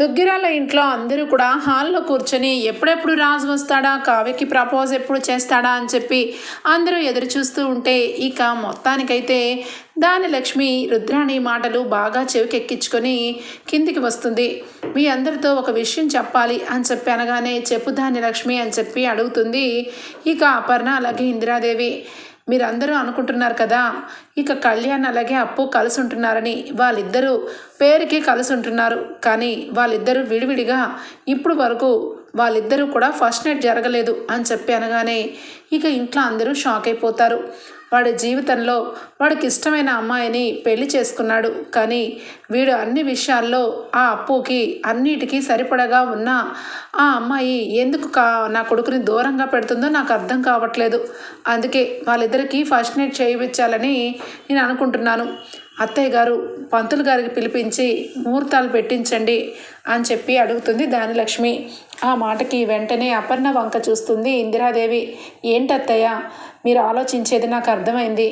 దుగ్గిరాల ఇంట్లో అందరూ కూడా హాల్లో కూర్చొని ఎప్పుడెప్పుడు రాజు వస్తాడా కావ్యకి ప్రపోజ్ ఎప్పుడు చేస్తాడా అని చెప్పి అందరూ ఎదురు చూస్తూ ఉంటే ఇక మొత్తానికైతే దాని లక్ష్మి రుద్రాణి మాటలు బాగా చెవికెక్కించుకొని కిందికి వస్తుంది. మీ అందరితో ఒక విషయం చెప్పాలి అని చెప్పి అనగానే చెప్పు దాని లక్ష్మి అని చెప్పి అడుగుతుంది. ఇక అపర్ణ అలాగే ఇందిరాదేవి. మీరందరూ అనుకుంటున్నారు కదా? ఇక కళ్యాణ్ అలాగే అప్పు కలిసి ఉంటున్నారని వాళ్ళిద్దరూ పేరుకి కలిసి ఉంటున్నారు కానీ వాళ్ళిద్దరూ విడివిడిగా ఇప్పుడు వరకు వాళ్ళిద్దరూ కూడా ఫస్ట్ నైట్ జరగలేదు అని చెప్పి అనగానే ఇక ఇంట్లో అందరూ షాక్ అయిపోతారు. వాడి జీవితంలో వాడికి ఇష్టమైన అమ్మాయిని పెళ్ళి చేసుకున్నాడు. కానీ వీడు అన్ని విషయాల్లో ఆ అప్పుకి అన్నిటికీ సరిపడగా ఉన్న ఆ అమ్మాయి ఎందుకు కా నా కొడుకుని దూరంగా పెడుతుందో నాకు అర్థం కావట్లేదు. అందుకే వాళ్ళిద్దరికీ ఫస్ట్ నైట్ చేయించాలని నేను అనుకుంటున్నాను. అత్తయ్య గారు పంతులు గారికి పిలిపించి ముహూర్తాలు పెట్టించండి అని చెప్పి అడుగుతుంది దానిలక్ష్మి ఆ మాటకి వెంటనే అపర్ణ వంక చూస్తుంది ఇందిరాదేవి. ఏంటత్తయ్య? మీరు ఆలోచించేది నాకు అర్థమైంది.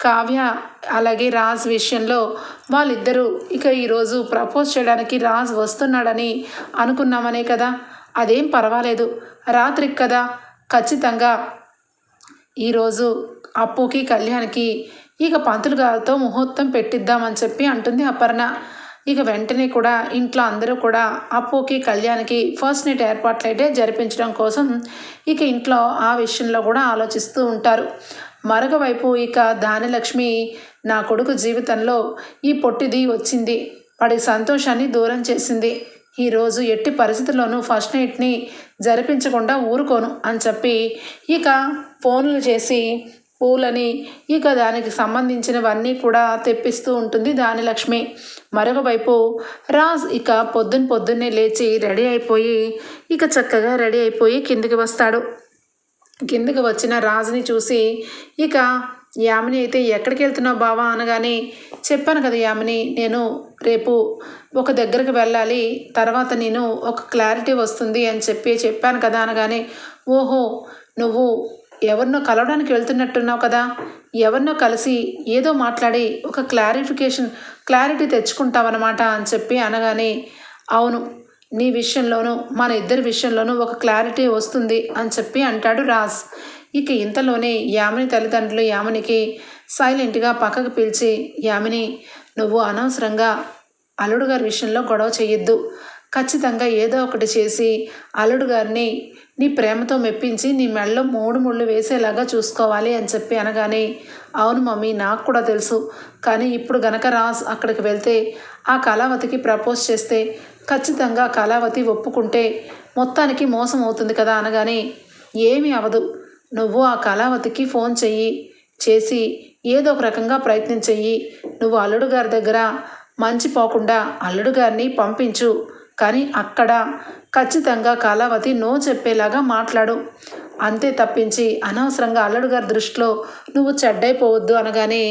కావ్య అలాగే రాజ్ విషయంలో వాళ్ళిద్దరూ ఇక ఈరోజు ప్రపోజ్ చేయడానికి రాజ్ వస్తున్నాడని అనుకున్నామనే కదా. అదేం పర్వాలేదు. రాత్రికి కదా ఖచ్చితంగా ఈరోజు అప్పుకి కళ్యాణ్కి ఇక పంతులు గారితో ముహూర్తం పెట్టిద్దామని చెప్పి అంటుంది అపర్ణ. ఇక వెంటనే కూడా ఇంట్లో అందరూ కూడా అప్పుకి కళ్యాణ్కి ఫస్ట్ నైట్ ఏర్పాట్లు అయితే జరిపించడం కోసం ఇక ఇంట్లో ఆ విషయంలో కూడా ఆలోచిస్తూ ఉంటారు. మరొక వైపు ఇక దానిలక్ష్మి నా కొడుకు జీవితంలో ఈ పొట్టిది వచ్చింది. వాడి సంతోషాన్ని దూరం చేసింది. ఈరోజు ఎట్టి పరిస్థితుల్లోనూ ఫస్ట్ నైట్ని జరిపించకుండా ఊరుకోను అని చెప్పి ఇక ఫోన్లు చేసి పూలని ఇక దానికి సంబంధించినవన్నీ కూడా తెప్పిస్తూ ఉంటుంది దాని లక్ష్మి మరొక వైపు రాజ్ ఇక పొద్దున్న పొద్దున్నే లేచి రెడీ అయిపోయి ఇక చక్కగా రెడీ అయిపోయి కిందికి వస్తాడు. కిందకి వచ్చిన రాజుని చూసి ఇక యామిని అయితే ఎక్కడికి వెళ్తున్నావు బావా అనగానే చెప్పాను కదా యామిని నేను రేపు ఒక దగ్గరకు వెళ్ళాలి తర్వాత నేను ఒక క్లారిటీ వస్తుంది అని చెప్పి చెప్పాను కదా అనగానే ఓహో నువ్వు ఎవరినో కలవడానికి వెళ్తున్నట్టున్నావు కదా? ఎవరినో కలిసి ఏదో మాట్లాడి ఒక క్లారిఫికేషన్ క్లారిటీ తెచ్చుకుంటావన్నమాట అని చెప్పి అనగానే అవును నీ విషయంలోనూ మన ఇద్దరి విషయంలోనూ ఒక క్లారిటీ వస్తుంది అని చెప్పి అంటాడు రాజ్. ఇక ఇంతలోనే యామిని తల్లిదండ్రులు యామినికి సైలెంట్గా పక్కకు పిలిచి యామిని నువ్వు అనవసరంగా అల్లుడు గారి విషయంలో గొడవ చేయొద్దు ఖచ్చితంగా ఏదో ఒకటి చేసి అల్లుడు గారిని నీ ప్రేమతో మెప్పించి నీ మెడలో మూడు ముళ్ళు వేసేలాగా చూసుకోవాలి అని చెప్పి అనగానే అవును మమ్మీ నాకు కూడా తెలుసు. కానీ ఇప్పుడు గనక రాస్ అక్కడికి వెళ్తే ఆ కళావతికి ప్రపోజ్ చేస్తే ఖచ్చితంగా కళావతి ఒప్పుకుంటే మొత్తానికి మోసం అవుతుంది కదా అనగానే ఏమీ అవదు. నువ్వు ఆ కళావతికి ఫోన్ చెయ్యి చేసి ఏదో ఒక రకంగా ప్రయత్నం చెయ్యి. నువ్వు అల్లుడు గారి దగ్గర మంచి పోకుండా అల్లుడు గారిని పంపించు. కానీ అక్కడ ఖచ్చితంగా కళావతి నో చెప్పేలాగా మాట్లాడు. అంతే తప్పించి అనవసరంగా అల్లుడు గారి దృష్టిలో నువ్వు చెడ్డైపోవద్దు అనగానే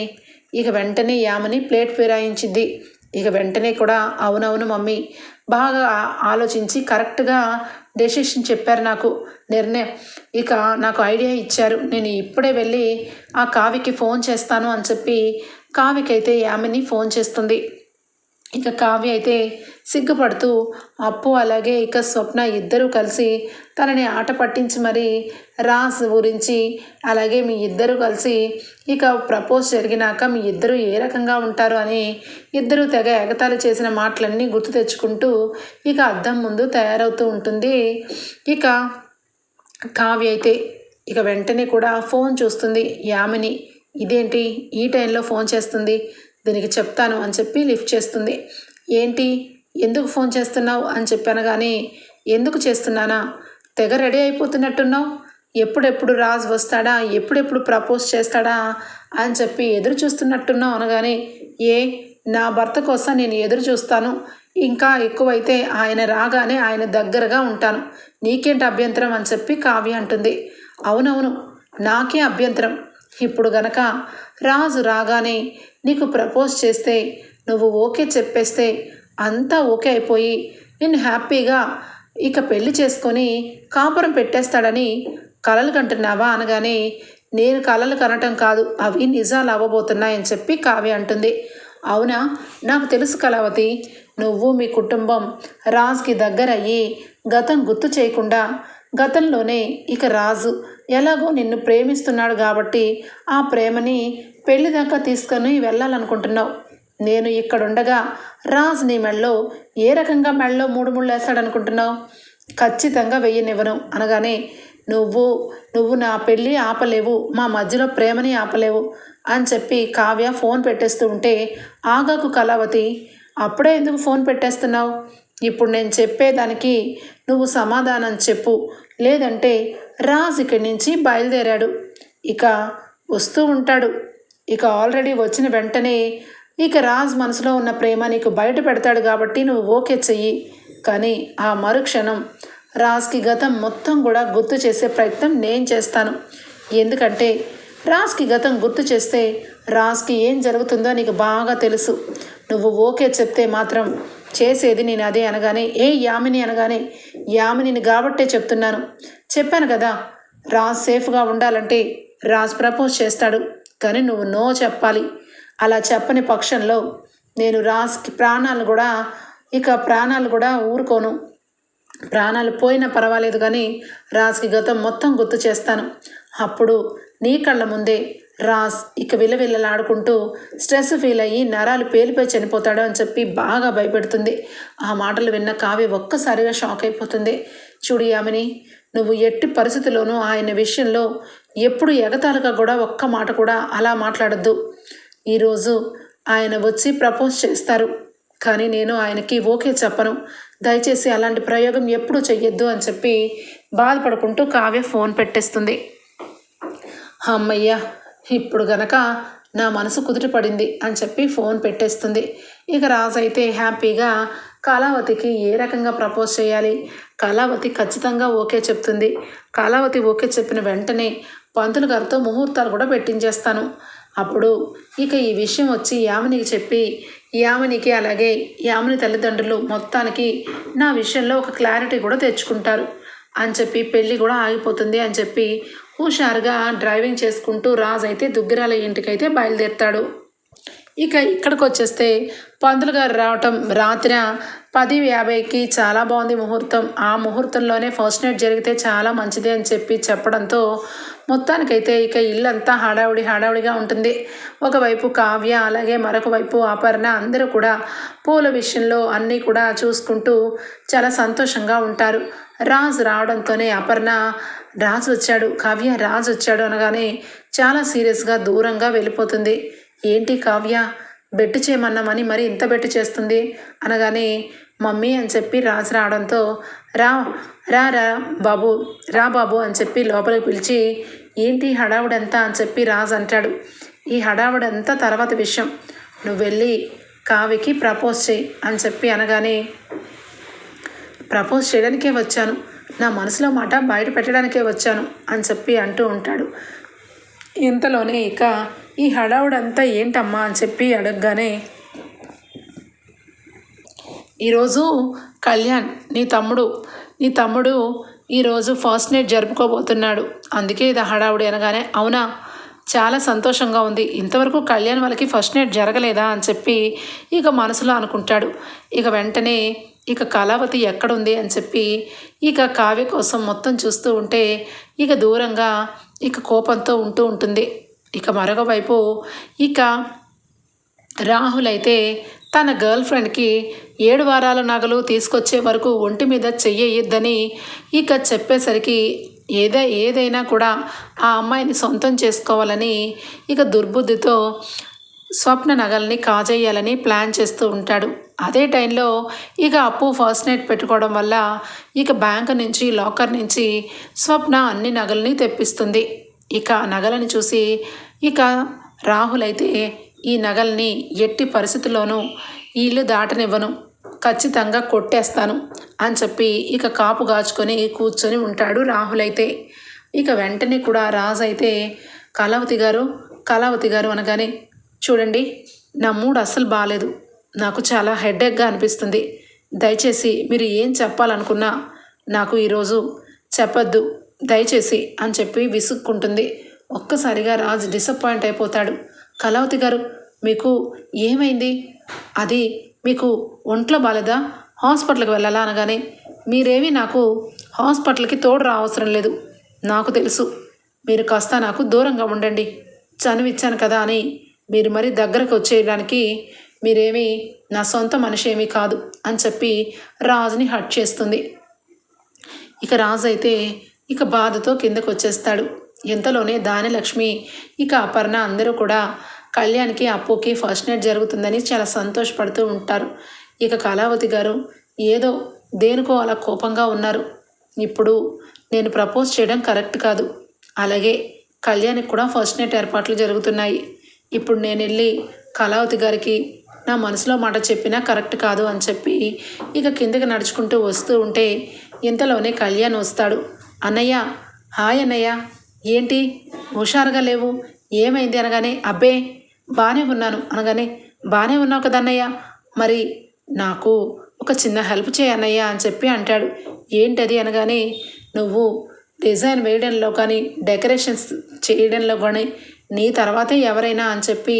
ఇక వెంటనే యామని ప్లేట్ ఫిరాయించింది. ఇక వెంటనే కూడా అవునవును మమ్మీ బాగా ఆలోచించి కరెక్ట్గా డెసిషన్ చెప్పారు నాకు. నిర్ణయం. ఇక నాకు ఐడియా ఇచ్చారు. నేను ఇప్పుడే వెళ్ళి ఆ కావికి ఫోన్ చేస్తాను అని చెప్పి కావికైతే యామిని ఫోన్ చేస్తుంది. ఇక కావ్య అయితే సిగ్గుపడుతూ అప్పు అలాగే ఇక స్వప్న ఇద్దరూ కలిసి తనని ఆట పట్టించి మరి రాస్ గురించి అలాగే మీ ఇద్దరు కలిసి ఇక ప్రపోజ్ జరిగినాక మీ ఇద్దరు ఏ రకంగా ఉంటారు అని ఇద్దరు తెగ ఎగతాళి చేసిన మాటలన్నీ గుర్తు తెచ్చుకుంటూ ఇక అద్దం ముందు తయారవుతూ ఉంటుంది. ఇక కావ్య అయితే ఇక వెంటనే కూడా ఫోన్ చూస్తుంది. యామిని ఇదేంటి? ఈ టైంలో ఫోన్ చేస్తుంది. దీనికి చెప్తాను అని చెప్పి లిఫ్ట్ చేస్తుంది. ఏంటి? ఎందుకు ఫోన్ చేస్తున్నావు అని చెప్పాను కానీ ఎందుకు చేస్తున్నానా? తెగ రెడీ అయిపోతున్నట్టున్నావు? ఎప్పుడెప్పుడు రాజ్ వస్తాడా? ఎప్పుడెప్పుడు ప్రపోజ్ చేస్తాడా? అని చెప్పి ఎదురు చూస్తున్నట్టున్నావు అనగానే ఏ నా భర్త కోసం నేను ఎదురు చూస్తాను. ఇంకా ఎక్కువైతే ఆయన రాగానే ఆయన దగ్గరగా ఉంటాను. నీకేంటి అభ్యంతరం అని చెప్పి కావ్య అంటుంది. అవునవును నాకే అభ్యంతరం. ఇప్పుడు గనక రాజు రాగానే నీకు ప్రపోజ్ చేస్తే నువ్వు ఓకే చెప్పేస్తే అంతా ఓకే అయిపోయి నేను హ్యాపీగా ఇక పెళ్ళి చేసుకొని కాపురం పెట్టేస్తాడని కలలు కంటున్నావా అనగానే నేను కలలు కనటం కాదు అవి నిజాలు అవ్వబోతున్నాయని చెప్పి కావ్య అంటుంది. అవునా? నాకు తెలుసు కళావతి. నువ్వు మీ కుటుంబం రాజుకి దగ్గరయ్యి గతం గుర్తు చేయకుండా గతంలోనే ఇక రాజు ఎలాగో నిన్ను ప్రేమిస్తున్నాడు కాబట్టి ఆ ప్రేమని పెళ్ళి దాకా తీసుకొని వెళ్ళాలనుకుంటున్నావు. నేను ఇక్కడుండగా రాజ్ నీ మెళ్ళలో ఏ రకంగా మెళ్ళలో మూడు ముళ్ళు వేస్తాడనుకుంటున్నావు? ఖచ్చితంగా వెయ్యనివ్వను. అనగానే నువ్వు నువ్వు నా పెళ్ళి ఆపలేవు. మా మధ్యలో ప్రేమని ఆపలేవు. అని చెప్పి కావ్య ఫోన్ పెట్టేస్తూ ఉంటే ఆగాకు కళావతి అప్పుడే ఎందుకు ఫోన్ పెట్టేస్తున్నావు? ఇప్పుడు నేను చెప్పేదానికి నువ్వు సమాధానం చెప్పు. లేదంటే రాజ్ ఇక్కడి నుంచి బయలుదేరాడు. ఇక వస్తూ ఉంటాడు. ఇక ఆల్రెడీ వచ్చిన వెంటనే ఇక రాజ్ మనసులో ఉన్న ప్రేమ నీకు బయట పెడతాడు కాబట్టి నువ్వు ఓకే చెయ్యి. కానీ ఆ మరుక్షణం రాజ్కి గతం మొత్తం కూడా గుర్తు చేసే ప్రయత్నం నేను చేస్తాను. ఎందుకంటే రాజ్కి గతం గుర్తు చేస్తే రాజ్కి ఏం జరుగుతుందో నీకు బాగా తెలుసు. నువ్వు ఓకే చెప్తే మాత్రం చేసేది నేను అదే అనగానే ఏ యామిని అనగానే యామినిని కాబట్టే చెప్తున్నాను. చెప్పాను కదా రాజ్ సేఫ్గా ఉండాలంటే రాజ్ ప్రపోజ్ చేస్తాడు. కానీ నువ్వు నో చెప్పాలి. అలా చెప్పని పక్షంలో నేను రాజ్కి ప్రాణాలు కూడా ఇక ప్రాణాలు కూడా ఊరుకోను. ప్రాణాలు పోయినా పర్వాలేదు కానీ రాజ్కి గతం మొత్తం గుర్తు చేస్తాను. అప్పుడు నీ కళ్ళ ముందే రాజ్ ఇక విలవిల్లలాడుకుంటూ స్ట్రెస్ ఫీల్ అయ్యి నరాలు పేలిపోయి చనిపోతాడు అని చెప్పి బాగా భయపెడుతుంది. ఆ మాటలు విన్న కావ్య ఒక్కసారిగా షాక్ అయిపోతుంది. చూడు యామిని నువ్వు ఎట్టి పరిస్థితిలోనూ ఆయన విషయంలో ఎప్పుడు ఎగతాళిగా కూడా ఒక్క మాట కూడా అలా మాట్లాడద్దు. ఈరోజు ఆయన వచ్చి ప్రపోజ్ చేస్తారు. కానీ నేను ఆయనకి ఓకే చెప్పను. దయచేసి అలాంటి ప్రయోగం ఎప్పుడూ చెయ్యొద్దు అని చెప్పి బాధపడుకుంటూ కావ్య ఫోన్ పెట్టేస్తుంది. అమ్మయ్య ఇప్పుడు గనక నా మనసు కుదుటపడింది అని చెప్పి ఫోన్ పెట్టేస్తుంది. ఇక రాజు అయితే హ్యాపీగా కళావతికి ఏ రకంగా ప్రపోజ్ చేయాలి? కళావతి ఖచ్చితంగా ఓకే చెప్తుంది. కళావతి ఓకే చెప్పిన వెంటనే పంతులు గారితో ముహూర్తాలు కూడా పెట్టించేస్తాను. అప్పుడు ఇక ఈ విషయం వచ్చి యామినికి చెప్పి యామినికి అలాగే యామిని తల్లిదండ్రులు మొత్తానికి నా విషయంలో ఒక క్లారిటీ కూడా తెచ్చుకుంటారు అని చెప్పి పెళ్ళి కూడా ఆగిపోతుంది అని చెప్పి హుషారుగా డ్రైవింగ్ చేసుకుంటూ రాజు అయితే దుగ్గిరాల ఇంటికైతే బయలుదేరుతాడు. ఇక ఇక్కడికి వచ్చేస్తే పంతులు గారు రావటం రాత్రి పది యాభైకి చాలా బాగుంది ముహూర్తం. ఆ ముహూర్తంలోనే ఫస్ట్ నైట్ జరిగితే చాలా మంచిది అని చెప్పి చెప్పడంతో మొత్తానికైతే ఇక ఇల్లంతా హడావుడి హడావుడిగా ఉంటుంది. ఒకవైపు కావ్య అలాగే మరొక వైపు అపర్ణ అందరూ కూడా పూల విషయంలో అన్నీ కూడా చూసుకుంటూ చాలా సంతోషంగా ఉంటారు. రాజు రావడంతోనే అపర్ణ రాజు వచ్చాడు కావ్య రాజు వచ్చాడు అనగానే చాలా సీరియస్గా దూరంగా వెళ్ళిపోతుంది. ఏంటి కావ్య? బెట్టు చేయమన్నామని మరి ఇంత బెట్టు చేస్తుంది? అనగానే మమ్మీ అని చెప్పి రాజు రావడంతో రా రా రా బాబు రా బాబు అని చెప్పి లోపలికి పిలిచి ఏంటి హడావుడంతా? అని చెప్పి రాజు అంటాడు. ఈ హడావుడంతా తర్వాత విషయం. నువ్వు వెళ్ళి కావ్యకి ప్రపోజ్ చేయి అని చెప్పి అనగానే ప్రపోజ్ చేయడానికే వచ్చాను. నా మనసులో మాట బయట పెట్టడానికే వచ్చాను అని చెప్పి అంటూ ఉంటాడు. ఇంతలోనే ఇక ఈ హడావుడంతా ఏంటమ్మా అని చెప్పి అడగగానే ఈరోజు కళ్యాణ్ నీ తమ్ముడు నీ తమ్ముడు ఈరోజు ఫస్ట్ నైట్ జరుపుకోబోతున్నాడు. అందుకే ఇది హడావుడి అనగానే అవునా? చాలా సంతోషంగా ఉంది. ఇంతవరకు కళ్యాణ్ వాళ్ళకి ఫస్ట్ నైట్ జరగలేదా అని చెప్పి ఇక మనసులో అనుకుంటాడు. ఇక వెంటనే ఇక కళావతి ఎక్కడుంది అని చెప్పి ఇక కావ్య కోసం మొత్తం చూస్తూ ఉంటే ఇక దూరంగా ఇక కోపంతో ఉంటూ ఉంటుంది. ఇక మరొక వైపు ఇక రాహుల్ అయితే తన గర్ల్ ఫ్రెండ్కి ఏడు వారాల నగలు తీసుకొచ్చే వరకు ఒంటి మీద చెయ్యొద్దని ఇక చెప్పేసరికి ఏదే ఏదైనా కూడా ఆ అమ్మాయిని సొంతం చేసుకోవాలని ఇక దుర్బుద్ధితో స్వప్న నగల్ని కాజేయాలని ప్లాన్ చేస్తూ ఉంటాడు. అదే టైంలో ఇక అప్పు ఫస్ట్ నైట్ పెట్టుకోవడం వల్ల ఇక బ్యాంక్ నుంచి లాకర్ నుంచి స్వప్న అన్ని నగల్ని తెప్పిస్తుంది. ఇక నగలని చూసి ఇక రాహుల్ అయితే ఈ నగల్ని ఎట్టి పరిస్థితుల్లోనూ ఈ ఇల్లు దాటనివ్వను. ఖచ్చితంగా కొట్టేస్తాను అని చెప్పి ఇక కాపు గాచుకొని కూర్చొని ఉంటాడు రాహులైతే. ఇక వెంటనే కూడా రాజు అయితే కళావతి గారు కళావతి గారు అనగానే చూడండి నా మూడ్ అస్సలు బాగాలేదు నాకు చాలా హెడేక్గా అనిపిస్తుంది. దయచేసి మీరు ఏం చెప్పాలనుకున్నా నాకు ఈరోజు చెప్పొద్దు. దయచేసి అని చెప్పి విసుక్కుంటుంది. ఒక్కసారిగా రాజు డిసప్పాయింట్ అయిపోతాడు. కళావతి గారు మీకు ఏమైంది? అది మీకు ఒంట్లో బాలేదా? హాస్పిటల్కి వెళ్ళాలా అనగానే మీరేమీ నాకు హాస్పిటల్కి తోడు రావసరం లేదు. నాకు తెలుసు. మీరు కాస్త నాకు దూరంగా ఉండండి. చనువిచ్చాను కదా అని మీరు మరి దగ్గరకు వచ్చేయడానికి మీరేమీ నా సొంత మనిషి ఏమీ కాదు అని చెప్పి రాజుని హట్ చేస్తుంది. ఇక రాజు అయితే ఇక బాధతో కిందకు వచ్చేస్తాడు ఇంతలోనే దానిలక్ష్మి ఇక అపర్ణ అందరూ కూడా కళ్యాణ్కి అప్పుకి ఫస్ట్ నైట్ జరుగుతుందని చాలా సంతోషపడుతూ ఉంటారు. ఇక కళావతి గారు ఏదో దేనికో అలా కోపంగా ఉన్నారు. ఇప్పుడు నేను ప్రపోజ్ చేయడం కరెక్ట్ కాదు. అలాగే కళ్యాణ్కి కూడా ఫస్ట్ నైట్ ఏర్పాట్లు జరుగుతున్నాయి. ఇప్పుడు నేను వెళ్ళి కళావతి గారికి నా మనసులో మాట చెప్పినా కరెక్ట్ కాదు అని చెప్పి ఇక కిందకి నడుచుకుంటూ వస్తూ ఉంటే ఇంతలోనే కళ్యాణ్ వస్తాడు. అన్నయ్య హాయ్ అన్నయ్య. ఏంటి? హుషారుగా లేవు. ఏమైంది అనగానే అబ్బే బాగానే ఉన్నాను అనగానే బాగానే ఉన్నావు కదా అన్నయ్య. మరి నాకు ఒక చిన్న హెల్ప్ చేయన్నయ్య అని చెప్పి అంటాడు. ఏంటది అనగానే నువ్వు డిజైన్ వేయడంలో కానీ డెకరేషన్స్ చేయడంలో కానీ నీ తర్వాతే ఎవరైనా అని చెప్పి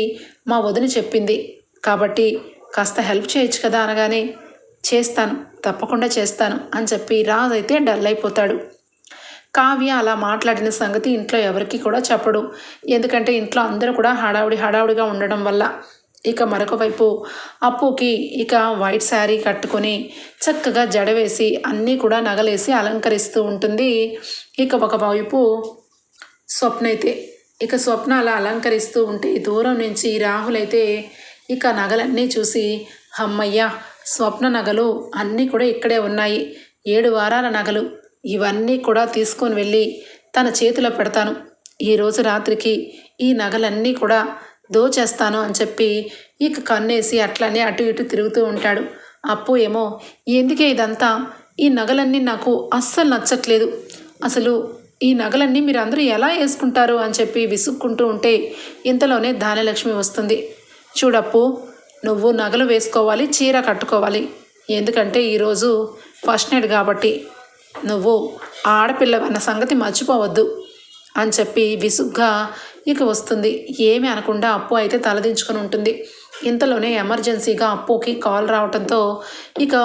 మా వదిన చెప్పింది. కాబట్టి కాస్త హెల్ప్ చేయొచ్చు కదా అనగానే చేస్తాను తప్పకుండా చేస్తాను అని చెప్పి రాజు అయితే డల్ అయిపోతాడు. కావ్య అలా మాట్లాడిన సంగతి ఇంట్లో ఎవరికి కూడా చెప్పడు. ఎందుకంటే ఇంట్లో అందరూ కూడా హడావుడి హడావుడిగా ఉండడం వల్ల ఇక మరొక వైపు అప్పుకి ఇక వైట్ శారీ కట్టుకొని చక్కగా జడ వేసి అన్నీ కూడా నగలేసి అలంకరిస్తూ ఉంటుంది. ఇక ఒకవైపు స్వప్న అయితే ఇక స్వప్న అలా అలంకరిస్తూ ఉంటే దూరం నుంచి రాహులైతే ఇక నగలన్నీ చూసి హమ్మయ్య స్వప్న నగలు అన్నీ కూడా ఇక్కడే ఉన్నాయి. ఏడు వారాల నగలు. ఇవన్నీ కూడా తీసుకొని వెళ్ళి తన చేతిలో పెడతాను. ఈరోజు రాత్రికి ఈ నగలన్నీ కూడా దోచేస్తాను అని చెప్పి ఇక కన్నేసి అట్లనే అటు ఇటు తిరుగుతూ ఉంటాడు. అప్పు ఏమో ఎందుకే ఇదంతా? ఈ నగలన్నీ నాకు అస్సలు నచ్చట్లేదు. అసలు ఈ నగలన్నీ మీరు అందరూ ఎలా వేసుకుంటారు? అని చెప్పి విసుక్కుంటూ ఉంటే ఇంతలోనే ధాన్యలక్ష్మి వస్తుంది. చూడప్పు నువ్వు నగలు వేసుకోవాలి చీర కట్టుకోవాలి. ఎందుకంటే ఈరోజు ఫస్ట్ నైట్ కాబట్టి. నువ్వు ఆడపిల్లవన్న సంగతి మర్చిపోవద్దు అని చెప్పి విసుగ్గా ఇక వస్తుంది. ఏమి అనకుండా అప్పు అయితే తలదించుకొని ఉంటుంది. ఇంతలోనే ఎమర్జెన్సీగా అప్పుకి కాల్ రావడంతో ఇక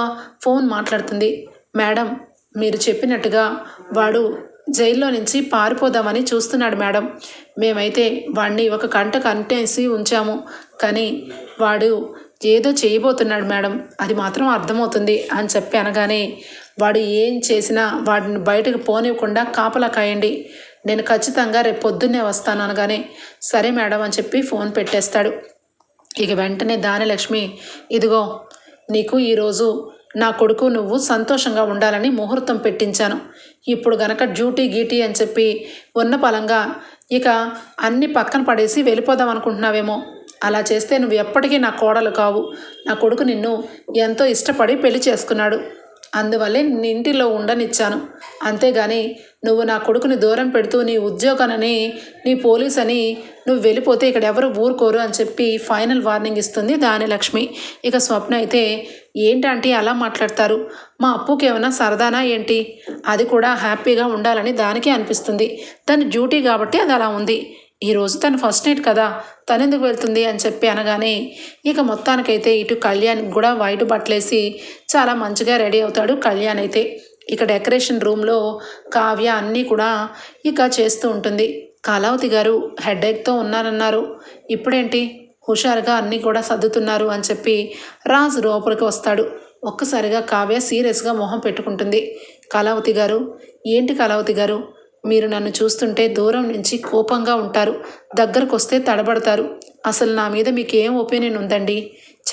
ఫోన్ మాట్లాడుతుంది. మేడం మీరు చెప్పినట్టుగా వాడు జైల్లో నుంచి పారిపోదామని చూస్తున్నాడు మేడం. మేమైతే వాడిని ఒక కంట కంటేసి ఉంచాము. కానీ వాడు ఏదో చేయబోతున్నాడు మేడం. అది మాత్రం అర్థమవుతుంది అని చెప్పి అనగానే వాడు ఏం చేసినా వాడిని బయటకు పోనివ్వకుండా కాపలా కాయండి. నేను ఖచ్చితంగా రేపు పొద్దున్నే వస్తాను అనగానే సరే మేడం అని చెప్పి ఫోన్ పెట్టేస్తాడు. ఇక వెంటనే దానిలక్ష్మి ఇదిగో నీకు ఈరోజు నా కొడుకు నువ్వు సంతోషంగా ఉండాలని ముహూర్తం పెట్టించాను. ఇప్పుడు గనక డ్యూటీ గీటీ అని చెప్పి ఉన్న పలంగా ఇక అన్ని పక్కన పడేసి వెళ్ళిపోదాం అనుకుంటున్నావేమో. అలా చేస్తే నువ్వు ఎప్పటికీ నా కోడలు కావు. నా కొడుకు నిన్ను ఎంతో ఇష్టపడి పెళ్ళి చేసుకున్నాడు. అందువల్లే నీ ఇంటిలో ఉండనిచ్చాను. అంతేగాని నువ్వు నా కొడుకుని దూరం పెడుతూ నీ ఉద్యోగానని నీ పోలీస్ అని నువ్వు వెళ్ళిపోతే ఇక్కడ ఎవరు ఊరుకోరు అని చెప్పి ఫైనల్ వార్నింగ్ ఇస్తుంది దాని లక్ష్మి ఇక స్వప్న అయితే ఏంటంటే అలా మాట్లాడతారు? మా అప్పుకి ఏమైనా సరదానా ఏంటి? అది కూడా హ్యాపీగా ఉండాలని దానికే అనిపిస్తుంది. దాని డ్యూటీ కాబట్టి అది అలా ఉంది. ఈరోజు తను ఫస్ట్ నైట్ కదా తనెందుకు ఎందుకు వెళ్తుంది అని చెప్పి అనగానే ఇక మొత్తానికైతే ఇటు కళ్యాణ్ కూడా వైట్ బట్టలేసి చాలా మంచిగా రెడీ అవుతాడు కళ్యాణ్ అయితే. ఇక డెకరేషన్ రూమ్లో కావ్య అన్నీ కూడా ఇక చేస్తూ ఉంటుంది. కళావతి గారు హెడేక్తో ఉన్నారన్నారు. ఇప్పుడేంటి? హుషారుగా అన్నీ కూడా సర్దుతున్నారు అని చెప్పి రాజు లోపలికి వస్తాడు. ఒక్కసారిగా కావ్య సీరియస్గా మొహం పెట్టుకుంటుంది. కళావతి గారు ఏంటి కళావతి గారు? మీరు నన్ను చూస్తుంటే దూరం నుంచి కోపంగా ఉంటారు దగ్గరకు వస్తే తడబడతారు. అసలు నా మీద మీకు ఏం ఒపీనియన్ ఉందండి?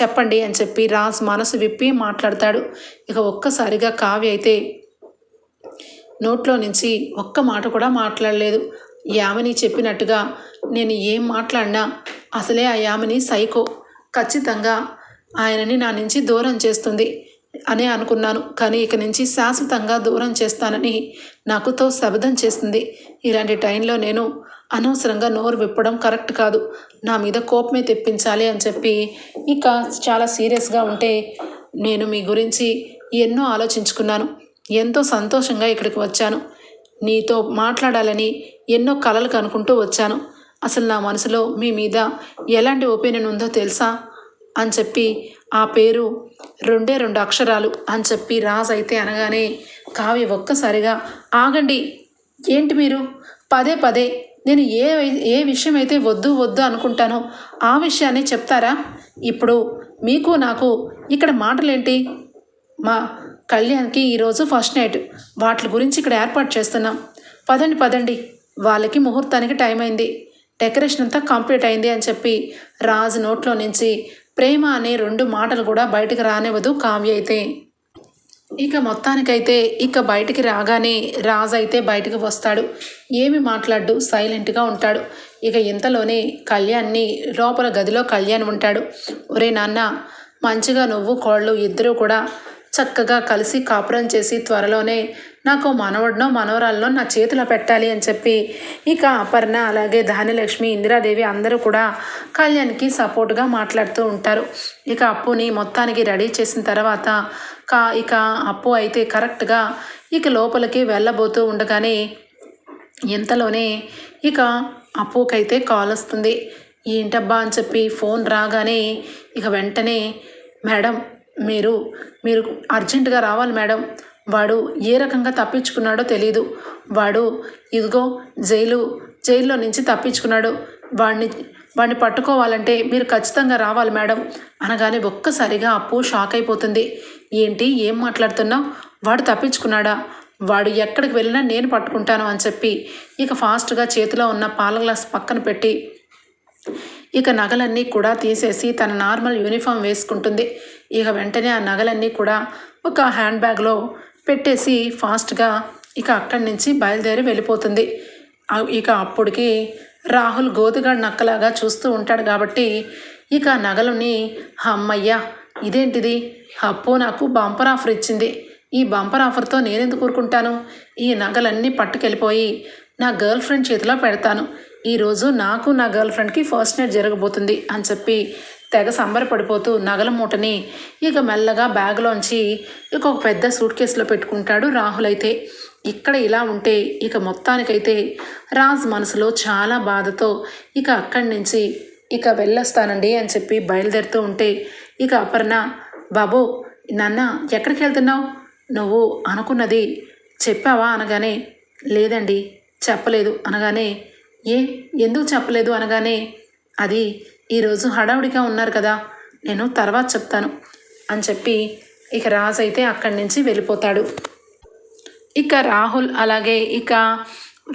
చెప్పండి అని చెప్పి రాజ్ మనసు విప్పి మాట్లాడతాడు. ఇక ఒక్కసారిగా కావ్య అయితే నోట్లో నుంచి ఒక్క మాట కూడా మాట్లాడలేదు. యామిని చెప్పినట్టుగా నేను ఏం మాట్లాడినా అసలే ఆ యామిని సైకో. ఖచ్చితంగా ఆయనని నా నుంచి దూరం చేస్తుంది. అనే అనుకున్నాను. కానీ ఇక నుంచి శాశ్వతంగా దూరం చేస్తానని నాకుతో శబదం చేస్తుంది ఇలాంటి టైంలో నేను అనవసరంగా నోరు విప్పడం కరెక్ట్ కాదు. నా మీద కోపమే తెప్పించాలి అని చెప్పి ఇక చాలా సీరియస్గా ఉంటే నేను మీ గురించి ఎన్నో ఆలోచించుకున్నాను. ఎంతో సంతోషంగా ఇక్కడికి వచ్చాను. నీతో మాట్లాడాలని ఎన్నో కలలు కనుకుంటూ వచ్చాను. అసలు నా మనసులో మీ మీద ఎలాంటి ఒపీనియన్ ఉందో తెలుసా? అని చెప్పి ఆ పేరు రెండే రెండు అక్షరాలు అని చెప్పి రాజ్ అయితే అనగానే కావ్య ఒక్కసారిగా ఆగండి ఏంటి మీరు? పదే పదే నేను ఏ ఏ విషయం అయితే వద్దు వద్దు అనుకుంటానో ఆ విషయాన్ని చెప్తారా? ఇప్పుడు మీకు నాకు ఇక్కడ మాటలేంటి? మా కళ్యాణ్కి ఈరోజు ఫస్ట్ నైట్. వాటి గురించి ఇక్కడ ఏర్పాటు చేస్తున్నాం. పదండి పదండి. వాళ్ళకి ముహూర్తానికి టైం అయింది. డెకరేషన్ అంతా కంప్లీట్ అయింది అని చెప్పి రాజు నోట్లో నుంచి ప్రేమ అనే రెండు మాటలు కూడా బయటకు రానివ్వదు కావ్య అయితే. ఇక మొత్తానికైతే ఇక బయటికి రాగానే రాజు అయితే బయటకు వస్తాడు. ఏమి మాట్లాడు సైలెంట్గా ఉంటాడు. ఇక ఇంతలోనే కళ్యాణ్ని లోపల గదిలో కళ్యాణ్ ఉంటాడు. ఒరే నాన్న మంచిగా నువ్వు కోళ్ళు ఇద్దరూ కూడా చక్కగా కలిసి కాపురం చేసి త్వరలోనే నాకు మనవడినో మనవరాలనో నా చేతిలో పెట్టాలి అని చెప్పి ఇక అపర్ణ అలాగే ధాన్యలక్ష్మి ఇందిరాదేవి అందరూ కూడా కళ్యాణ్కి సపోర్ట్గా మాట్లాడుతూ ఉంటారు. ఇక అప్పుని మొత్తానికి రెడీ చేసిన తర్వాత కా ఇక అప్పు అయితే కరెక్ట్గా ఇక లోపలికి వెళ్ళబోతూ ఉండగానే ఇంతలోనే ఇక అప్పుకైతే కాల్ వస్తుంది. ఏంటబ్బా అని చెప్పి ఫోన్ రాగానే ఇక వెంటనే మేడం మీరు మీరు అర్జెంటుగా రావాలి మేడం. వాడు ఏ రకంగా తప్పించుకున్నాడో తెలీదు. వాడు ఇదిగో జైలు జైల్లో నుంచి తప్పించుకున్నాడు. వాడిని వాడిని పట్టుకోవాలంటే మీరు ఖచ్చితంగా రావాలి మేడం. అనగానే ఒక్కసారిగా అప్పు షాక్ అయిపోతుంది. ఏంటి ఏం మాట్లాడుతున్నావు? వాడు తప్పించుకున్నాడా? వాడు ఎక్కడికి వెళ్ళినా నేను పట్టుకుంటాను అని చెప్పి ఇక ఫాస్ట్గా చేతిలో ఉన్న పాల గ్లాస్ పక్కన పెట్టి ఇక నగలన్నీ కూడా తీసేసి తన నార్మల్ యూనిఫామ్ వేసుకుంటుంది. ఇక వెంటనే ఆ నగలన్నీ కూడా ఒక హ్యాండ్ బ్యాగ్లో పెట్టేసి ఫాస్ట్గా ఇక అక్కడి నుంచి బయలుదేరి వెళ్ళిపోతుంది. ఇక అప్పటికి రాహుల్ గోతిగాడు నక్కలాగా చూస్తూ ఉంటాడు కాబట్టి ఇక నగలుని అమ్మయ్య ఇదేంటిది? అప్పు నాకు బంపర్ ఆఫర్ ఇచ్చింది. ఈ బంపర్ ఆఫర్తో నేనెందుకు ఊరుకుంటాను? ఈ నగలన్నీ పట్టుకెళ్ళిపోయి నా గర్ల్ ఫ్రెండ్ చేతిలో పెడతాను. ఈరోజు నాకు నా గర్ల్ ఫ్రెండ్కి ఫస్ట్ నైట్ జరగబోతుంది అని చెప్పి తెగ సంబరపడిపోతూ నగల మూటని ఇక మెల్లగా బ్యాగ్లోంచి ఇక ఒక పెద్ద సూట్ కేసులో పెట్టుకుంటాడు రాహుల్ అయితే. ఇక్కడ ఇలా ఉంటే ఇక మొత్తానికైతే రాజ్ మనసులో చాలా బాధతో ఇక అక్కడి నుంచి ఇక వెళ్ళొస్తానండి అని చెప్పి బయలుదేరుతూ ఉంటే ఇక అపర్ణ బాబు నాన్న ఎక్కడికి వెళ్తున్నావు? నువ్వు అనుకున్నది చెప్పావా? అనగానే లేదండి చెప్పలేదు. అనగానే ఏ? ఎందుకు చెప్పలేదు? అనగానే అది ఈరోజు హడావుడిగా ఉన్నారు కదా నేను తర్వాత చెప్తాను అని చెప్పి ఇక రాజ్ అయితే అక్కడి నుంచి వెళ్ళిపోతాడు. ఇక రాహుల్ అలాగే ఇక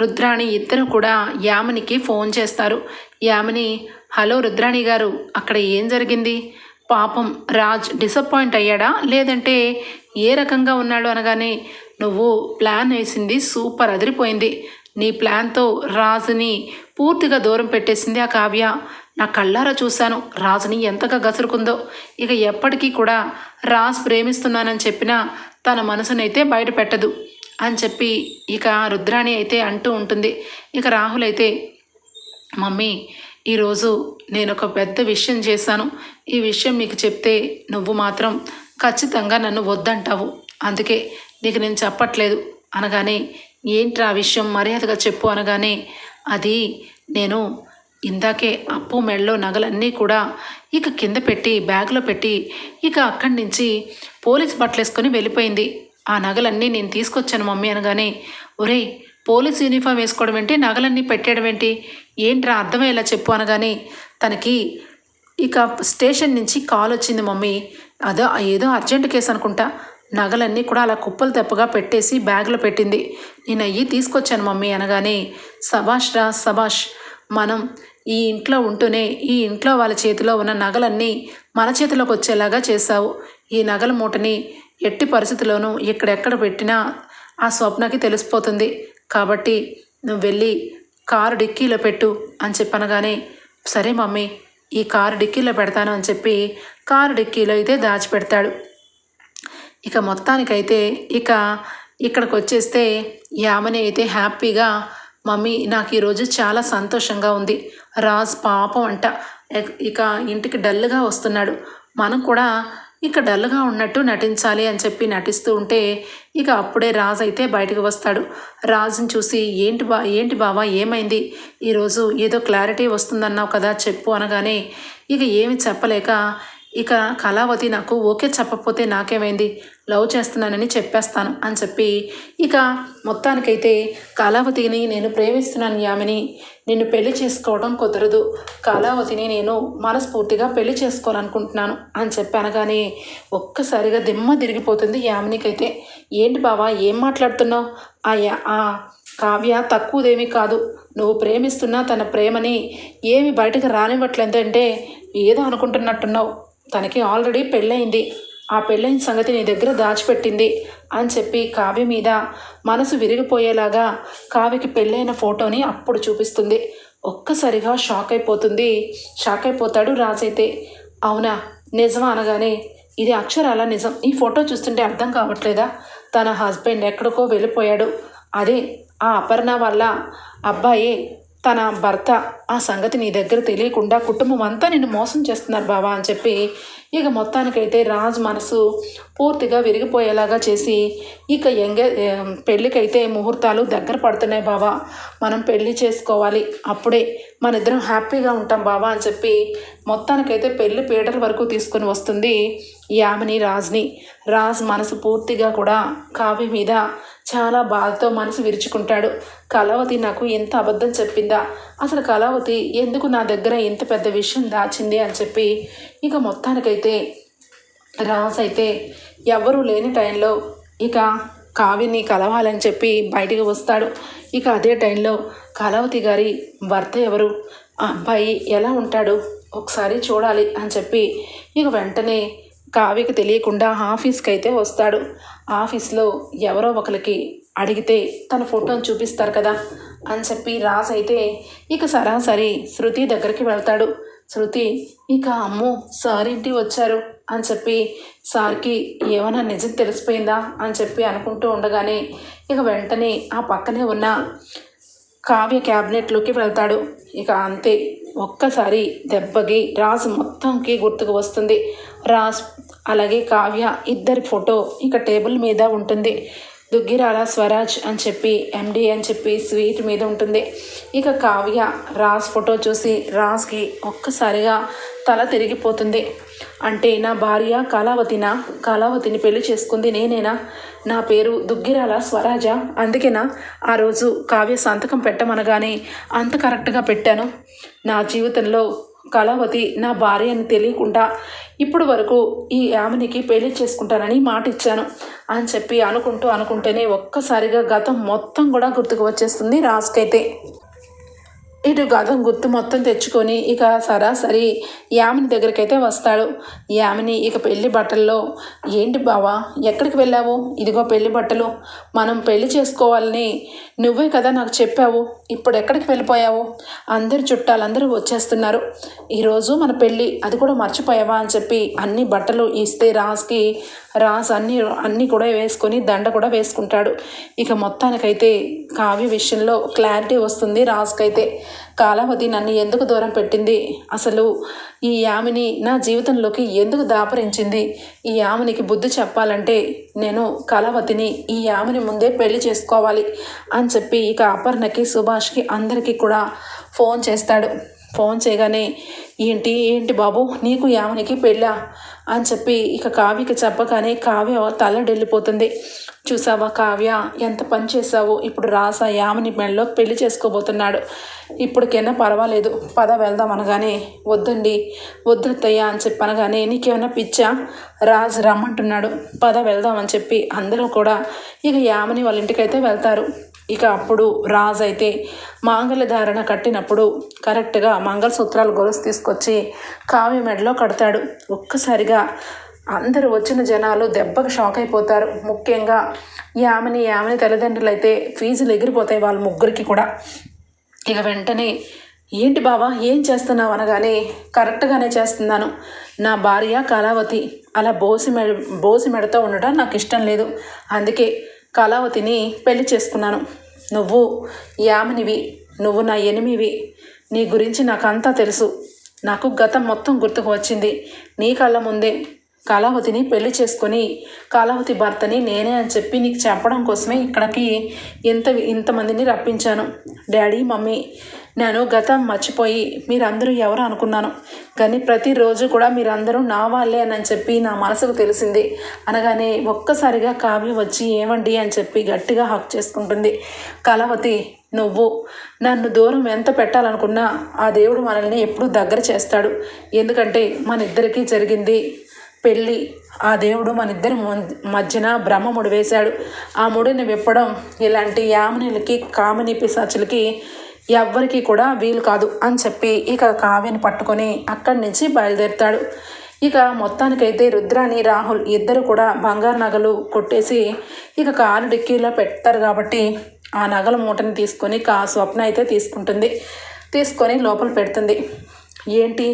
రుద్రాణి ఇద్దరు కూడా యామినికి ఫోన్ చేస్తారు. యామిని హలో రుద్రాణి గారు అక్కడ ఏం జరిగింది? పాపం రాజ్ డిసప్పాయింట్ అయ్యాడా? లేదంటే ఏ రకంగా ఉన్నాడు అనగానే నువ్వు ప్లాన్ వేసింది సూపర్ అదిరిపోయింది. నీ ప్లాన్తో రాజుని పూర్తిగా దూరం పెట్టేసింది ఆ కావ్య. నా కళ్ళారా చూశాను. రాజుని ఎంతగా గసురుకుందో. ఇక ఎప్పటికీ కూడా రాజ్ ప్రేమిస్తున్నానని చెప్పినా తన మనసునైతే బయట పెట్టదు అని చెప్పి ఇక రుద్రాణి అయితే అంటూ ఉంటుంది. ఇక రాహుల్ అయితే మమ్మీ ఈరోజు నేను ఒక పెద్ద విషయం చేశాను. ఈ విషయం మీకు చెప్తే నువ్వు మాత్రం ఖచ్చితంగా నన్ను వద్దంటావు. అందుకే నీకు నేను చెప్పట్లేదు. అనగానే ఏంటి ఆ విషయం మర్యాదగా చెప్పు. అనగానే అది నేను ఇందాకే అప్పు మెళ్ళో నగలన్నీ కూడా ఇక కింద పెట్టి బ్యాగ్లో పెట్టి ఇక అక్కడి నుంచి పోలీస్ బట్టలేసుకొని వెళ్ళిపోయింది. ఆ నగలన్నీ నేను తీసుకొచ్చాను మమ్మీ అనగానే ఒరేయ్ పోలీస్ యూనిఫామ్ వేసుకోవడం ఏంటి? నగలన్నీ పెట్టేయడం ఏంటి? ఏంట్రా అర్థమయ్యేలా చెప్పు అనగానే తనకి ఇక స్టేషన్ నుంచి కాల్ వచ్చింది మమ్మీ. అదో ఏదో అర్జెంట్ కేసు అనుకుంటా. నగలన్నీ కూడా అలా కుప్పలు తెప్పగా పెట్టేసి బ్యాగ్లో పెట్టింది. నేను అయ్యి తీసుకొచ్చాను మమ్మీ అనగానే సభాష్ రా సభాష్. మనం ఈ ఇంట్లో ఉంటూనే ఈ ఇంట్లో వాళ్ళ చేతిలో ఉన్న నగలన్నీ మన చేతిలోకి వచ్చేలాగా చేశావు. ఈ నగల మూటని ఎట్టి పరిస్థితుల్లోనూ ఎక్కడెక్కడ పెట్టినా ఆ స్వప్నకి తెలిసిపోతుంది. కాబట్టి నువ్వు వెళ్ళి కారు డిక్కీలో పెట్టు అని చెప్పనగానే సరే మమ్మీ ఈ కారు డిక్కీలో పెడతాను అని చెప్పి కారు డిక్కీలో అయితే దాచిపెడతాడు. ఇక మొత్తానికైతే ఇక ఇక్కడికి వచ్చేస్తే యామని అయితే హ్యాపీగా మమ్మీ నాకు ఈరోజు చాలా సంతోషంగా ఉంది. రాజ్ పాపం అంట. ఇక- ఇంటికి డల్గా వస్తున్నాడు. మనం కూడా ఇక డల్గా ఉన్నట్టు నటించాలి అని చెప్పి నటిస్తూ ఉంటే ఇక అప్పుడే రాజ్ అయితే బయటకు వస్తాడు. రాజుని చూసి ఏంటి బా ఏంటి బావా ఏమైంది? ఈరోజు ఏదో క్లారిటీ వస్తుందన్నావు కదా చెప్పు అనగానే ఇక ఏమి చెప్పలేక ఇక కళావతి నాకు ఓకే చెప్పకపోతే నాకేమైంది? లవ్ చేస్తున్నానని చెప్పేస్తాను అని చెప్పి ఇక మొత్తానికైతే కళావతిని నేను ప్రేమిస్తున్నాను యామిని. నిన్ను పెళ్ళి చేసుకోవడం కుదరదు. కళావతిని నేను మనస్ఫూర్తిగా పెళ్ళి చేసుకోవాలనుకుంటున్నాను అని చెప్పి అనగానే ఒక్కసారిగా దిమ్మ తిరిగిపోతుంది యామినికైతే. ఏంటి బావా ఏం మాట్లాడుతున్నావు? ఆ యా- ఆ కావ్య తక్కువదేమీ కాదు. నువ్వు ప్రేమిస్తున్నా తన ప్రేమని ఏమి బయటకు రానివ్వట్లేదంటే ఏదో అనుకుంటున్నట్టున్నావు. తనకి ఆల్రెడీ పెళ్ళయింది. ఆ పెళ్ళైన సంగతి నీ దగ్గర దాచిపెట్టింది అని చెప్పి కావ్య మీద మనసు విరిగిపోయేలాగా కావ్యకి పెళ్ళైన ఫోటోని అప్పుడు చూపిస్తుంది. ఒక్కసారిగా షాక్ అయిపోతుంది. షాక్ అయిపోతాడు రాజైతే అవునా? నిజమా అనగానే ఇది అక్షరాల నిజం? ఈ ఫోటో చూస్తుంటే అర్థం కావట్లేదా? తన హస్బెండ్ ఎక్కడికో వెళ్ళిపోయాడు. అదే ఆ అపర్ణ వల్ల అబ్బాయే తన భర్త. ఆ సంగతి నీ దగ్గర తెలియకుండా కుటుంబం అంతా నిన్ను మోసం చేస్తున్నారు బావా అని చెప్పి ఇక మొత్తానికైతే రాజ్ మనసు పూర్తిగా విరిగిపోయేలాగా చేసి ఇక ఎంగే పెళ్ళికైతే ముహూర్తాలు దగ్గర పడుతున్నాయి బావా. మనం పెళ్ళి చేసుకోవాలి. అప్పుడే మన ఇద్దరం హ్యాపీగా ఉంటాం బావా అని చెప్పి మొత్తానికైతే పెళ్ళి పీటల వరకు తీసుకొని వస్తుంది యామిని రాజ్ని. రాజ్ మనసు పూర్తిగా కూడా కావ్య మీద చాలా బాధతో మనసు విరుచుకుంటాడు. కళావతి నాకు ఎంత అబద్ధం చెప్పిందా? అసలు కళావతి ఎందుకు నా దగ్గర ఇంత పెద్ద విషయం దాచింది అని చెప్పి ఇక మొత్తానికైతే రాజ్ అయితే ఎవ్వరూ లేని టైంలో ఇక కావ్యని కలవాలని చెప్పి బయటికి వస్తాడు. ఇక అదే టైంలో కళావతి గారి భర్త ఎవరు? ఆ అబ్బాయి ఎలా ఉంటాడు? ఒకసారి చూడాలి అని చెప్పి ఇక వెంటనే కావ్యకి తెలియకుండా ఆఫీస్కి అయితే వస్తాడు. ఆఫీస్లో ఎవరో ఒకరికి అడిగితే తన ఫోటోని చూపిస్తారు కదా అని చెప్పి రాజ్ అయితే ఇక సరాసరి శృతి దగ్గరికి వెళ్తాడు. శృతి ఇక అమ్మో సార్ ఇంటి వచ్చారు అని చెప్పి సార్కి ఏమైనా నిజం తెలిసిపోయిందా అని చెప్పి అనుకుంటూ ఉండగానే ఇక వెంటనే ఆ పక్కనే ఉన్న కావ్య క్యాబినెట్లోకి వెళ్తాడు. ఇక అంతే ఒక్కసారి దెబ్బకి రాజు మొత్తంకి గుర్తుకు వస్తుంది. రాజ్ అలాగే కావ్య ఇద్దరి ఫోటో ఇక టేబుల్ మీద ఉంటుంది. దుగ్గిరాల స్వరాజ్ అని చెప్పి ఎండి అని చెప్పి స్వీట్ మీద ఉంటుంది. ఇక కావ్య రాజ్ ఫోటో చూసి రాజ్కి ఒక్కసారిగా తల తిరిగిపోతుంది. అంటే నా భార్య కళావతినా? కళావతిని పెళ్ళి చేసుకుంది నేనేనా? నా పేరు దుగ్గిరాల స్వరాజ? అందుకేనా? ఆ రోజు కావ్య సంతకం పెట్టమనగానే అంత కరెక్ట్గా పెట్టాను. నా జీవితంలో కళావతి నా భార్య అని తెలియకుండా ఇప్పుడు వరకు ఈ ఆమెనికి పెళ్ళి చేసుకుంటానని మాట ఇచ్చాను అని చెప్పి అనుకుంటూ అనుకుంటేనే ఒక్కసారిగా గతం మొత్తం కూడా గుర్తుకు వచ్చేస్తుంది రాజుకైతే ఇటు గతం గుర్తు మొత్తం తెచ్చుకొని ఇక సరాసరి యామిని దగ్గరికి అయితే వస్తాడు. యామిని ఇక పెళ్ళి బట్టల్లో ఏంటి బావా ఎక్కడికి వెళ్ళావు? ఇదిగో పెళ్ళి బట్టలు. మనం పెళ్ళి చేసుకోవాలని నువ్వే కదా నాకు చెప్పావు. ఇప్పుడు ఎక్కడికి వెళ్ళిపోయావు? అందరు చుట్టాలందరూ వచ్చేస్తున్నారు. ఈరోజు మన పెళ్ళి అది కూడా మర్చిపోయావా? అని చెప్పి అన్ని బట్టలు ఇస్తే రాజ్కి రాస్ అన్ని అన్నీ కూడా వేసుకొని దండ కూడా వేసుకుంటాడు. ఇక మొత్తానికైతే కావ్య విషయంలో క్లారిటీ వస్తుంది రాజుకైతే. కాలావతి నన్ను ఎందుకు దూరం పెట్టింది? అసలు ఈ యామిని నా జీవితంలోకి ఎందుకు దాపరించింది? ఈ యామినికి బుద్ధి చెప్పాలంటే నేను కళావతిని ఈ యామిని ముందే పెళ్ళి చేసుకోవాలి అని చెప్పి ఇక అపర్ణకి సుభాష్కి అందరికీ కూడా ఫోన్ చేస్తాడు. ఫోన్ చేయగానే ఏంటి ఏంటి బాబు నీకు యామనికి పెళ్ళా? అని చెప్పి ఇక కావ్యకి చెప్పగానే కావ్య తల్లడిల్లిపోతుంది. చూసావా కావ్య? ఎంత పని చేసావు ఇప్పుడు రాసా యామని మెళ్ళలో పెళ్ళి చేసుకోబోతున్నాడు. ఇప్పటికైనా పర్వాలేదు. పద వెళ్దాం అనగానే వద్దండి వద్దుతయ్యా అని చెప్పి అనగానే నీకేమైనా పిచ్చా? రాజు రమ్మంటున్నాడు. పద వెళ్దాం అని చెప్పి అందరూ కూడా ఇక యామని వాళ్ళ ఇంటికైతే వెళ్తారు. ఇక అప్పుడు రాజు అయితే మాంగళ్య ధారణ కట్టినప్పుడు కరెక్ట్గా మంగళసూత్రాలు గొలుసు తీసుకొచ్చి కావ్య మెడలో కడతాడు. ఒక్కసారిగా అందరూ వచ్చిన జనాలు దెబ్బకు షాక్ అయిపోతారు. ముఖ్యంగా యామని యామని తల్లిదండ్రులు అయితే ఫీజులు ఎగిరిపోతాయి వాళ్ళ ముగ్గురికి కూడా. ఇక వెంటనే ఏంటి బావా ఏం చేస్తున్నావు? అనగానే కరెక్ట్గానే చేస్తున్నాను. నా భార్య కళావతి అలా బోసి మెడ బోసి మెడతో ఉండడం నాకు ఇష్టం లేదు. అందుకే కళావతిని పెళ్ళి చేసుకున్నాను. నువ్వు యామినివి నువ్వు నా ఎనిమివి. నీ గురించి నాకంతా తెలుసు. నాకు గతం మొత్తం గుర్తుకు వచ్చింది. నీ కళ్ళ ముందే కళావతిని పెళ్ళి చేసుకొని కళావతి భర్తని నేనే అని చెప్పి నీకు చెప్పడం కోసమే ఇక్కడికి ఇంత ఇంతమందిని రప్పించాను. డాడీ మమ్మీ నేను గతం మర్చిపోయి మీరందరూ ఎవరు అనుకున్నాను. కానీ ప్రతిరోజు కూడా మీరందరూ నా వాళ్ళే అని చెప్పి నా మనసుకు తెలిసింది. అనగానే ఒక్కసారిగా కావ్య వచ్చి ఏమండి అని చెప్పి గట్టిగా హక్ చేసుకుంటుంది. కళావతి నువ్వు నన్ను దూరం ఎంత పెట్టాలనుకున్నా ఆ దేవుడు మనల్ని ఎప్పుడూ దగ్గర చేస్తాడు. ఎందుకంటే మన ఇద్దరికీ జరిగింది పెళ్ళి. ఆ దేవుడు మన ఇద్దరి మధ్యన బ్రహ్మ ముడి వేశాడు. ఆ ముడిని విప్పడం ఇలాంటి యామనిలకి కామని పిశాచులకి ఎవ్వరికి కూడా వీలు కాదు అని చెప్పి ఇక కావ్యని పట్టుకొని అక్కడి నుంచి బయలుదేరుతాడు. ఇక మొత్తానికైతే రుద్రాని రాహుల్ ఇద్దరు కూడా బంగారు నగలు కొట్టేసి ఇక కారు డిక్కీలో పెడతారు కాబట్టి ఆ నగల మూటని తీసుకొని కా స్వప్న అయితే తీసుకుంటుంది. తీసుకొని లోపల పెడుతుంది. ఏంటి?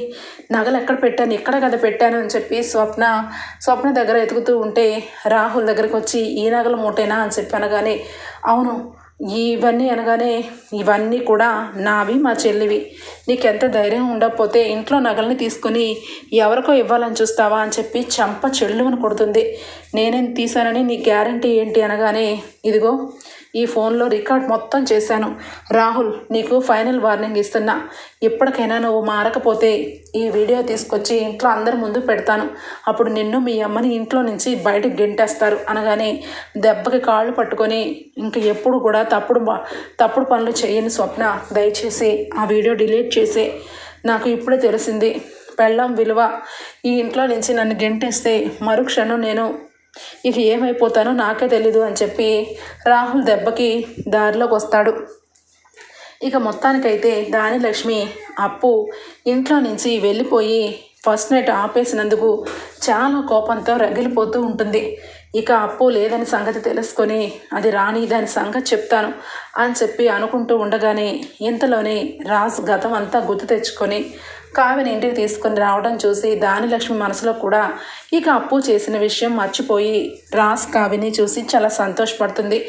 నగలు ఎక్కడ పెట్టాను? ఎక్కడ కదా పెట్టాను అని చెప్పి స్వప్న స్వప్న దగ్గర ఎతుకుతూ ఉంటే రాహుల్ దగ్గరికి వచ్చి ఈ నగల మూటేనా? అని చెప్పాను కానీ అవును ఇవన్నీ అనగానే ఇవన్నీ కూడా నావి మా చెల్లివి. నీకెంత ధైర్యం ఉండకపోతే ఇంట్లో నగల్ని తీసుకొని ఎవరికో ఇవ్వాలని చూస్తావా అని చెప్పి చంప చెల్లుమని కొడుతుంది. నేనేం తీశానని నీ గ్యారంటీ ఏంటి అనగానే ఇదిగో ఈ ఫోన్లో రికార్డ్ మొత్తం చేశాను. రాహుల్ నీకు ఫైనల్ వార్నింగ్ ఇస్తున్నా. ఇప్పటికైనా నువ్వు మారకపోతే ఈ వీడియో తీసుకొచ్చి ఇంట్లో అందరి ముందు పెడతాను. అప్పుడు నిన్ను మీ అమ్మని ఇంట్లో నుంచి బయటకు గెంటేస్తారు. అనగానే దెబ్బకి కాళ్ళు పట్టుకొని ఇంక ఎప్పుడు కూడా తప్పుడు తప్పుడు పనులు చేయని స్వప్న దయచేసి ఆ వీడియో డిలీట్ చేసి. నాకు ఇప్పుడే తెలిసింది పెళ్ళం విలువ. ఈ ఇంట్లో నుంచి నన్ను గెంటేస్తే మరుక్షణం నేను ఇక ఏమైపోతానో నాకే తెలీదు అని చెప్పి రాహుల్ దెబ్బకి దారిలోకి వస్తాడు. ఇక మొత్తానికైతే దాని లక్ష్మి అప్పు ఇంట్లో నుంచి వెళ్ళిపోయి ఫస్ట్ నైట్ ఆపేసినందుకు చాలా కోపంతో రగిలిపోతూ ఉంటుంది. ఇక అప్పు లేదని సంగతి తెలుసుకొని అది రాని దాని సంగతి చెప్తాను అని చెప్పి అనుకుంటూ ఉండగానే ఇంతలోనే రాజ్ గతం అంతా గుర్తు తెచ్చుకొని కావ్యని ఇంటికి తీసుకొని రావడం చూసి దానిలక్ష్మి మనసులో కూడా ఇక అప్పు చేసిన విషయం మర్చిపోయి రాస్ కావ్యని చూసి చాలా సంతోషపడుతుంది.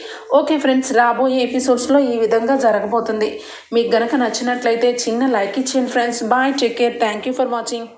ఓకే ఫ్రెండ్స్ రాబోయే ఎపిసోడ్స్లో ఈ విధంగా జరగబోతుంది. మీకు గనక నచ్చినట్లయితే చిన్న లైక్ ఇచ్చేయండి friends. Bye take care. Thank you for watching.